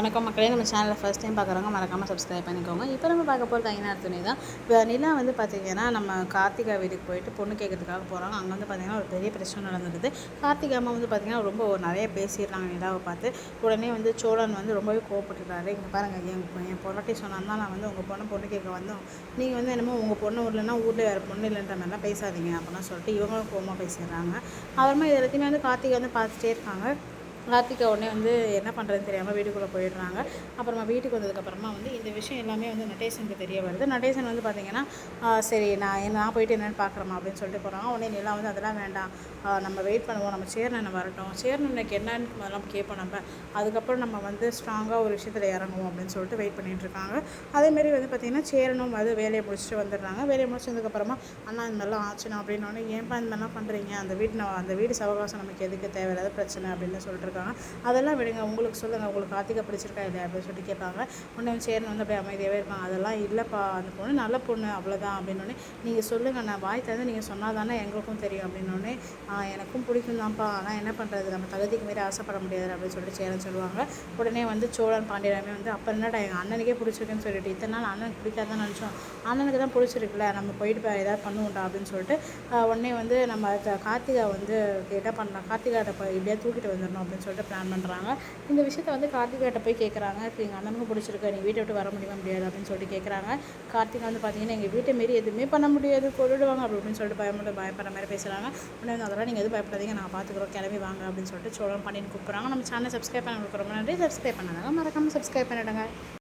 வணக்கம் மக்களே நம்ம சேனலில் ஃபஸ்ட் டைம் பார்க்குறவங்க மறக்காமல் சப்ஸ்கிரைப் பண்ணிக்கோங்க. இப்போ நம்ம பார்க்க போகிறது ஐநாறு துணி தான். இப்போ நிலா வந்து பார்த்திங்கன்னா நம்ம கார்த்திகா வீட்டுக்கு போயிட்டு பொண்ணு கேட்கறதுக்காக போகிறாங்க அங்கே வந்து பார்த்திங்கன்னா ஒரு பெரிய பிரச்சனை நடந்துருது கார்த்திகா அம்மா வந்து பார்த்திங்கன்னா ரொம்ப நிறைய பேசிடுறாங்க நிலாவை பார்த்து. உடனே வந்து சோழன் வந்து ரொம்பவே கோவப்பட்டுருக்காரு இங்கே பாருங்கள் என் என் பொண்ணாட்டி சொன்னா நான் வந்து உங்கள் பொண்ணு பொண்ணு கேட்க வந்தோம். நீங்கள் வந்து என்னமோ உங்கள் பொண்ணு இல்லைன்னா ஊரில் வேறு பொண்ணு இல்லைன்ற மாதிரிலாம் பேசாதீங்க அப்படின்னு சொல்லிட்டு இவங்களும் கோவமாக பேசிடுறாங்க. அப்புறமா இது எல்லாத்தையுமே வந்து கார்த்திகை வந்து பார்த்துட்டே இருக்காங்க. கார்த்திகா உடனே வந்து என்ன பண்ணுறதுன்னு தெரியாமல் வீட்டுக்குள்ளே போயிடுறாங்க. அப்புறமா வீட்டுக்கு வந்ததுக்கப்புறமா வந்து இந்த விஷயம் எல்லாமே வந்து நடேசனுக்கு தெரிய வருது. நடேசன் வந்து பார்த்திங்கன்னா சரி நான் நான் போயிட்டு என்னென்னு பார்க்குறமா அப்படின்னு சொல்லிட்டு போகிறாங்க உடனே நிலா வந்து அதெல்லாம் வேண்டாம். நம்ம வெயிட் பண்ணுவோம். நம்ம சேர்னனை வரட்டும். சேர்னனுக்கு என்னன்னு முதல்ல கேட்போம் நம்ம. அதுக்கப்புறம் நம்ம வந்து ஸ்ட்ராங்காக ஒரு விஷயத்தில் இறங்குவோம் அப்படின்னு சொல்லிட்டு வெயிட் பண்ணிகிட்டு இருக்காங்க. அதேமாரி வந்து பார்த்திங்கன்னா சேரனும் வந்து வேலையை முடிச்சுட்டு வந்துடுறாங்க. வேலையை முடிச்சதுக்கப்புறமா அண்ணா இந்த மாதிரிலாம் ஆச்சுனா அப்படின்னோடனே ஏன்ப்பா இந்த மாதிரிலாம் பண்ணுறீங்க அந்த வீட்டு அந்த வீடு சவகாசம் நமக்கு எதுக்கு தேவையில்லாத பிரச்சனை? அப்படின்னு சொல்லிட்டு இருக்காங்க. அதெல்லாம் விடுங்க. உங்களுக்கு சொல்லுங்கள் உங்களுக்கு கார்த்திகை பிடிச்சிருக்கா இல்லையா? அப்படின்னு சொல்லிட்டு கேட்பாங்க. உடனே சேர்ந்து வந்து அப்படியே அமைதியாகவே இருப்பாங்க அதெல்லாம் இல்லைப்பா. அந்த பொண்ணு நல்ல பொண்ணு. அவ்வளோதான் அப்படின்னோடனே நீங்கள் சொல்லுங்கள் நான் வாய் தந்து நீங்கள் சொன்னால் தானே எங்களுக்கும் தெரியும். அப்படின்னோடனே எனக்கும் பிடிக்கும் தான்ப்பா. ஆனால் என்ன பண்ணுறது நம்ம தகுதிக்கு மாரி ஆசைப்பட முடியாது. அப்படின்னு சொல்லிட்டு சேரன் சொல்லுவாங்க. உடனே வந்து சோழன் பாண்டியராமே வந்து அப்போ என்னடா எங்கள் அண்ணனுக்கே பிடிச்சிருக்குன்னு சொல்லிட்டு இத்தனை நாள் அண்ணனுக்கு பிடிக்காதான் நினச்சோம். அண்ணனுக்கு தான் பிடிச்சிருக்குல்ல. நம்ம போயிட்டு ஏதாவது பண்ணுவோம்டா. அப்படின்னு சொல்லிட்டு உடனே வந்து நம்ம கார்த்திகா வந்து என்ன பண்ணலாம். கார்த்திகாட்ட இப்படியே தூக்கிட்டு வந்துடணும். அப்படின்னு அப்படின்னு சொல்லிட்டு பிளான் பண்ணுறாங்க இந்த விஷயத்த வந்து கார்த்திகாட்ட போய் கேட்குறாங்க இப்போ எங்கள் அண்ணனுக்கு பிடிச்சிருக்கு. நீ வீட்டை விட்டு வர முடியுமா? முடியாது அப்படின்னு சொல்லிட்டு கேட்குறாங்க கார்த்திகா வந்து பார்த்தீங்கன்னா எங்கள் வீட்டை மாரி எதுவுமே பண்ண முடியாது. கொள்ளிடுவாங்க அப்படின்னு சொல்லிட்டு பயமுட பயப்படுற மாதிரி பேசுகிறாங்க உடனே வந்து அதெல்லாம் நீங்கள் எதுவும் பயப்படாதீங்க. நான் பார்த்துக்குறோம் கிளம்பி வாங்க. அப்படின்னு சொல்லிட்டு சோழம் பண்ணின்னு கூப்பிட்றாங்க. நம்ம சேனல் சப்ஸ்கிரைப் பண்ண ரொம்ப நன்றி. சப்ஸ்கிரைப் பண்ணாங்க மறக்காமல் சப்ஸ்கிரைப் பண்ணிவிடுங்க